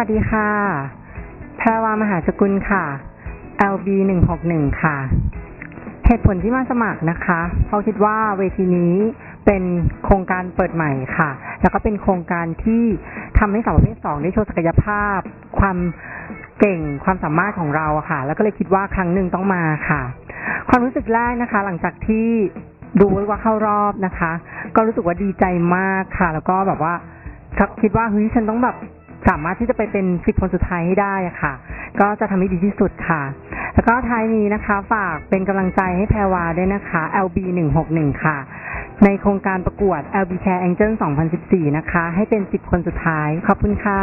วัสดีค่ะ แพรวามหาสกุลค่ะ LB หนึ่งหกหนึ่งค่ะ เหตุผลที่มาสมัครนะคะ เพราะคิดว่าเวทีนี้เป็นโครงการเปิดใหม่ค่ะ แล้วก็เป็นโครงการที่ทำให้สาวประเภทสองได้โชว์ศักยภาพ ความเก่งความสามารถของเราค่ะ แล้วก็เลยคิดว่าครั้งหนึ่งต้องมาค่ะ ความรู้สึกแรกนะคะ หลังจากที่ดูว่าเข้ารอบนะคะ ก็รู้สึกว่าดีใจมากค่ะ แล้วก็แบบว่าคิดว่าเฮ้ยฉันต้องแบบ สามารถที่จะไปเป็นสิบคนสุดท้ายให้ได้ค่ะ ก็จะทำให้ดีที่สุดค่ะ แล้วก็ท้ายนี้นะคะ ฝากเป็นกำลังใจให้แพรวาด้วยนะคะ LB 161ค่ะ ในโครงการประกวด LB Care Angel 2014 นะคะ ให้เป็น 10 คนสุดท้าย ขอบคุณค่ะ